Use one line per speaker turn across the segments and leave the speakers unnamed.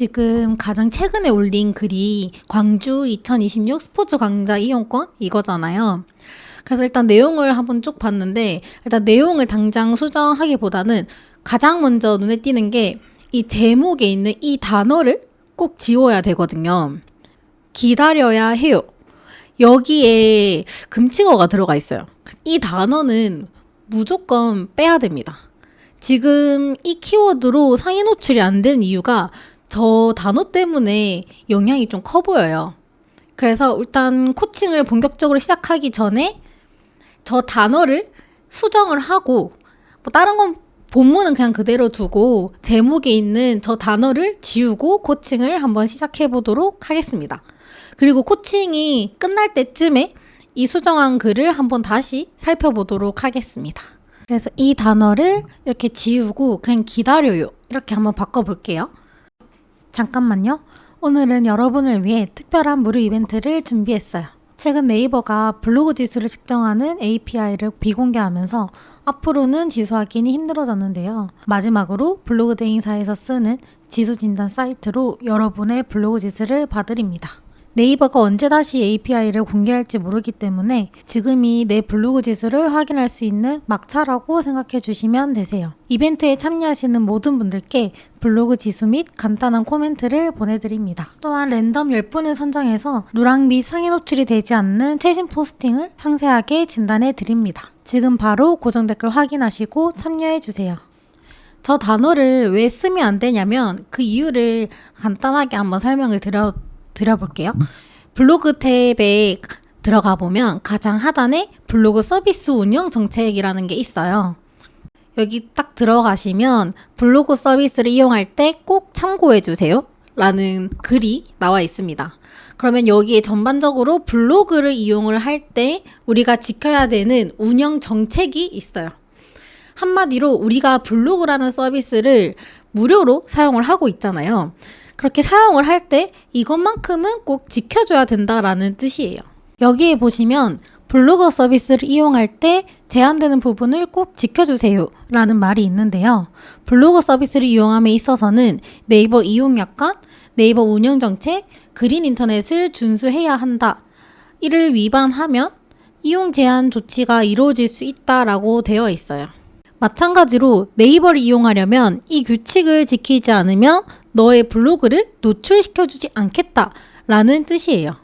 지금 가장 최근에 올린 글이 광주 2026 스포츠 강좌 이용권 이거잖아요. 그래서 일단 내용을 한번 쭉 봤는데 일단 내용을 당장 수정하기보다는 가장 먼저 눈에 띄는 게 이 제목에 있는 이 단어를 꼭 지워야 되거든요. 기다려야 해요. 여기에 금치어가 들어가 있어요. 이 단어는 무조건 빼야 됩니다. 지금 이 키워드로 상위 노출이 안 된 이유가 저 단어 때문에 영향이 좀 커 보여요. 그래서 일단 코칭을 본격적으로 시작하기 전에 저 단어를 수정을 하고 뭐 다른 건 본문은 그냥 그대로 두고 제목에 있는 저 단어를 지우고 코칭을 한번 시작해 보도록 하겠습니다. 그리고 코칭이 끝날 때쯤에 이 수정한 글을 한번 다시 살펴보도록 하겠습니다. 그래서 이 단어를 이렇게 지우고 그냥 기다려요. 이렇게 한번 바꿔볼게요. 잠깐만요. 오늘은 여러분을 위해 특별한 무료 이벤트를 준비했어요. 최근 네이버가 블로그 지수를 측정하는 API를 비공개하면서 앞으로는 지수 확인이 힘들어졌는데요. 마지막으로 블로그 대행사에서 쓰는 지수 진단 사이트로 여러분의 블로그 지수를 봐드립니다. 네이버가 언제 다시 API를 공개할지 모르기 때문에 지금이 내 블로그 지수를 확인할 수 있는 막차라고 생각해 주시면 되세요. 이벤트에 참여하시는 모든 분들께 블로그 지수 및 간단한 코멘트를 보내드립니다. 또한 랜덤 10분을 선정해서 누락 및 상위 노출이 되지 않는 최신 포스팅을 상세하게 진단해 드립니다. 지금 바로 고정 댓글 확인하시고 참여해 주세요. 저 단어를 왜 쓰면 안 되냐면 그 이유를 간단하게 한번 설명을 드려 드려볼게요. 블로그 탭에 들어가 보면 가장 하단에 블로그 서비스 운영 정책이라는 게 있어요. 여기 딱 들어가시면 블로그 서비스를 이용할 때 꼭 참고해 주세요. 라는 글이 나와 있습니다. 그러면 여기에 전반적으로 블로그를 이용을 할 때 우리가 지켜야 되는 운영 정책이 있어요. 한마디로 우리가 블로그라는 서비스를 무료로 사용을 하고 있잖아요. 그렇게 사용을 할 때 이것만큼은 꼭 지켜줘야 된다라는 뜻이에요. 여기에 보시면 블로거 서비스를 이용할 때 제한되는 부분을 꼭 지켜주세요 라는 말이 있는데요. 블로거 서비스를 이용함에 있어서는 네이버 이용 약관, 네이버 운영 정책, 그린 인터넷을 준수해야 한다. 이를 위반하면 이용 제한 조치가 이루어질 수 있다라고 되어 있어요. 마찬가지로 네이버를 이용하려면 이 규칙을 지키지 않으면 너의 블로그를 노출시켜주지 않겠다 라는 뜻이에요.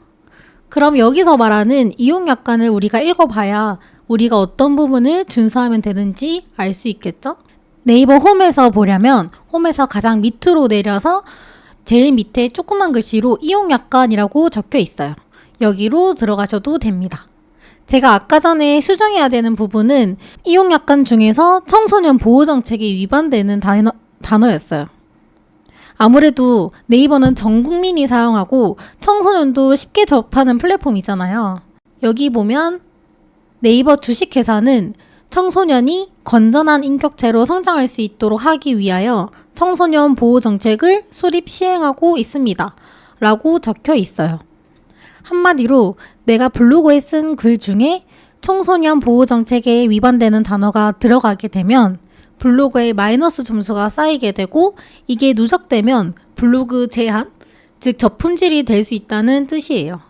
그럼 여기서 말하는 이용 약관을 우리가 읽어봐야 우리가 어떤 부분을 준수하면 되는지 알 수 있겠죠? 네이버 홈에서 보려면 홈에서 가장 밑으로 내려서 제일 밑에 조그만 글씨로 이용 약관이라고 적혀 있어요. 여기로 들어가셔도 됩니다. 제가 아까 전에 수정해야 되는 부분은 이용 약관 중에서 청소년 보호 정책에 위반되는 단어, 단어였어요. 아무래도 네이버는 전 국민이 사용하고 청소년도 쉽게 접하는 플랫폼이잖아요. 여기 보면 네이버 주식회사는 청소년이 건전한 인격체로 성장할 수 있도록 하기 위하여 청소년 보호 정책을 수립 시행하고 있습니다. 라고 적혀 있어요. 한마디로 내가 블로그에 쓴 글 중에 청소년 보호 정책에 위반되는 단어가 들어가게 되면 블로그에 마이너스 점수가 쌓이게 되고 이게 누적되면 블로그 제한, 즉 저품질이 될 수 있다는 뜻이에요.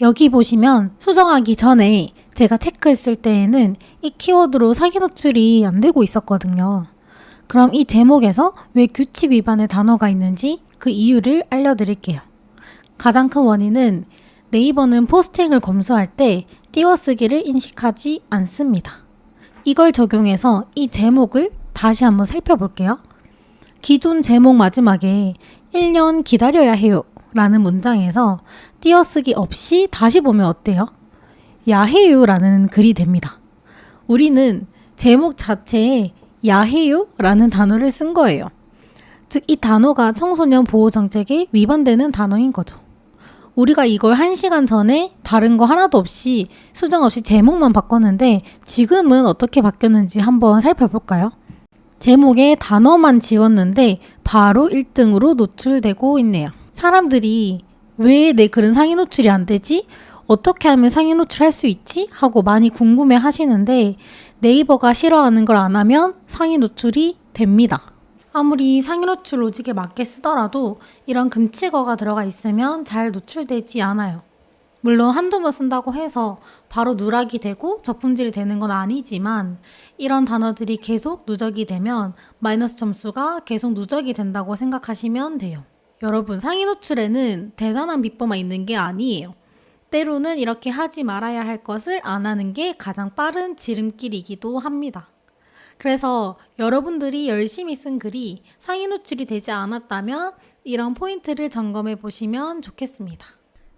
여기 보시면 수정하기 전에 제가 체크했을 때에는 이 키워드로 사기 노출이 안 되고 있었거든요. 그럼 이 제목에서 왜 규칙 위반의 단어가 있는지 그 이유를 알려드릴게요. 가장 큰 원인은 네이버는 포스팅을 검수할 때 띄어쓰기를 인식하지 않습니다. 이걸 적용해서 이 제목을 다시 한번 살펴볼게요. 기존 제목 마지막에 1년 기다려야 해요 라는 문장에서 띄어쓰기 없이 다시 보면 어때요? 야해요 라는 글이 됩니다. 우리는 제목 자체에 야해요 라는 단어를 쓴 거예요. 즉, 이 단어가 청소년 보호 정책에 위반되는 단어인 거죠. 우리가 이걸 한 시간 전에 다른 거 하나도 없이 수정 없이 제목만 바꿨는데 지금은 어떻게 바뀌었는지 한번 살펴볼까요? 제목에 단어만 지웠는데 바로 1등으로 노출되고 있네요. 사람들이 왜 내 글은 상위 노출이 안 되지? 어떻게 하면 상위 노출할 수 있지? 하고 많이 궁금해 하시는데 네이버가 싫어하는 걸 안 하면 상위 노출이 됩니다. 아무리 상위 노출 로직에 맞게 쓰더라도 이런 금치어가 들어가 있으면 잘 노출되지 않아요. 물론 한두 번 쓴다고 해서 바로 누락이 되고 저품질이 되는 건 아니지만 이런 단어들이 계속 누적이 되면 마이너스 점수가 계속 누적이 된다고 생각하시면 돼요. 여러분 상위 노출에는 대단한 비법만 있는 게 아니에요. 때로는 이렇게 하지 말아야 할 것을 안 하는 게 가장 빠른 지름길이기도 합니다. 그래서 여러분들이 열심히 쓴 글이 상위 노출이 되지 않았다면 이런 포인트를 점검해 보시면 좋겠습니다.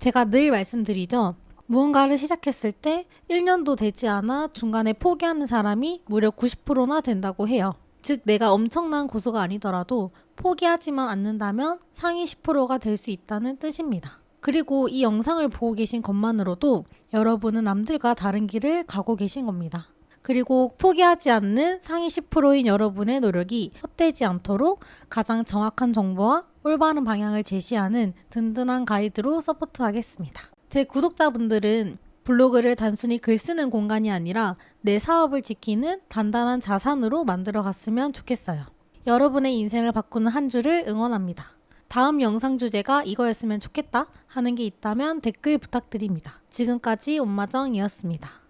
제가 늘 말씀드리죠. 무언가를 시작했을 때 1년도 되지 않아 중간에 포기하는 사람이 무려 90%나 된다고 해요. 즉, 내가 엄청난 고수가 아니더라도 포기하지만 않는다면 상위 10%가 될 수 있다는 뜻입니다. 그리고 이 영상을 보고 계신 것만으로도 여러분은 남들과 다른 길을 가고 계신 겁니다. 그리고 포기하지 않는 상위 10%인 여러분의 노력이 헛되지 않도록 가장 정확한 정보와 올바른 방향을 제시하는 든든한 가이드로 서포트하겠습니다. 제 구독자분들은 블로그를 단순히 글 쓰는 공간이 아니라 내 사업을 지키는 단단한 자산으로 만들어 갔으면 좋겠어요. 여러분의 인생을 바꾸는 한 주를 응원합니다. 다음 영상 주제가 이거였으면 좋겠다 하는 게 있다면 댓글 부탁드립니다. 지금까지 엄마정이었습니다.